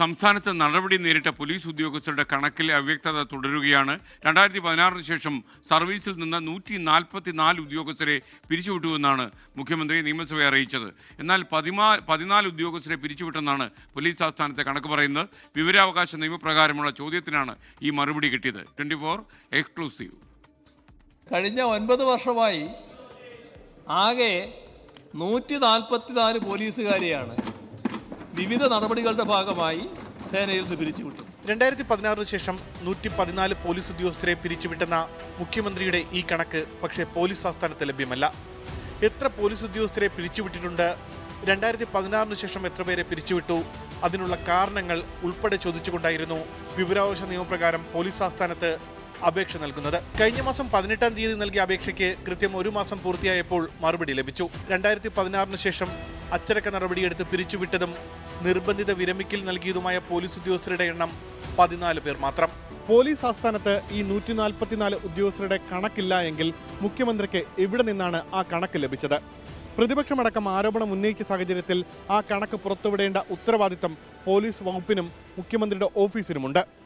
സംസ്ഥാനത്ത് നടപടി നേരിട്ട പോലീസ് ഉദ്യോഗസ്ഥരുടെ കണക്കിലെ അവ്യക്തത തുടരുകയാണ്. രണ്ടായിരത്തി പതിനാറിന് ശേഷം സർവീസിൽ നിന്ന് നൂറ്റി നാൽപ്പത്തി നാല് ഉദ്യോഗസ്ഥരെ പിരിച്ചുവിട്ടുവെന്നാണ് മുഖ്യമന്ത്രി നിയമസഭയെ അറിയിച്ചത്. എന്നാൽ പതിമാ പതിനാല് ഉദ്യോഗസ്ഥരെ പിരിച്ചുവിട്ടെന്നാണ് പോലീസ് ആസ്ഥാനത്തെ കണക്ക് പറയുന്നത്. വിവരാവകാശ നിയമപ്രകാരമുള്ള ചോദ്യത്തിനാണ് ഈ മറുപടി കിട്ടിയത്. Twenty four exclusive. കഴിഞ്ഞ ഒൻപത് വർഷമായി ആകെ നൂറ്റി നാൽപ്പത്തിനാല് പോലീസുകാരെയാണ്. വിവിധ നടപടികളുടെ ഭാഗമായി സേനയിൽ നിന്ന് പിരിച്ചുവിട്ടു. രണ്ടായിരത്തി പതിനാറിന് ശേഷം നൂറ്റി പതിനാല് പോലീസ് ഉദ്യോഗസ്ഥരെ പിരിച്ചുവിട്ടെന്ന മുഖ്യമന്ത്രിയുടെ ഈ കണക്ക് പക്ഷേ പോലീസ് ആസ്ഥാനത്ത് ലഭ്യമല്ല. എത്ര പോലീസ് ഉദ്യോഗസ്ഥരെ പിരിച്ചുവിട്ടിട്ടുണ്ട് രണ്ടായിരത്തി പതിനാറിന് ശേഷം എത്ര പേരെ പിരിച്ചുവിട്ടു അതിനുള്ള കാരണങ്ങൾ ഉൾപ്പെടെ ചോദിച്ചുകൊണ്ടായിരുന്നു വിവരാവകാശ നിയമപ്രകാരം പോലീസ് ആസ്ഥാനത്ത് അപേക്ഷ നൽകുന്നത്. കഴിഞ്ഞ മാസം പതിനെട്ടാം തീയതി നൽകിയ അപേക്ഷയ്ക്ക് കൃത്യം ഒരു മാസം പൂർത്തിയായപ്പോൾ മറുപടി ലഭിച്ചു. രണ്ടായിരത്തി പതിനാറിന് ശേഷം അച്ചടക്ക നടപടിയെടുത്ത് പിരിച്ചുവിട്ടതും നിർബന്ധിത വിരമിക്കൽ നൽകിയതുമായ പോലീസ് ഉദ്യോഗസ്ഥരുടെ എണ്ണം പതിനാല് പേർ മാത്രം. പോലീസ് ആസ്ഥാനത്ത് ഈ നൂറ്റി നാൽപ്പത്തിനാല് ഉദ്യോഗസ്ഥരുടെ കണക്കില്ല എങ്കിൽ മുഖ്യമന്ത്രിക്ക് എവിടെ നിന്നാണ് ആ കണക്ക് ലഭിച്ചത്? പ്രതിപക്ഷമടക്കം ആരോപണം ഉന്നയിച്ച സാഹചര്യത്തിൽ ആ കണക്ക് പുറത്തുവിടേണ്ട ഉത്തരവാദിത്തം പോലീസ് വകുപ്പിനും മുഖ്യമന്ത്രിയുടെ ഓഫീസിനുമുണ്ട്.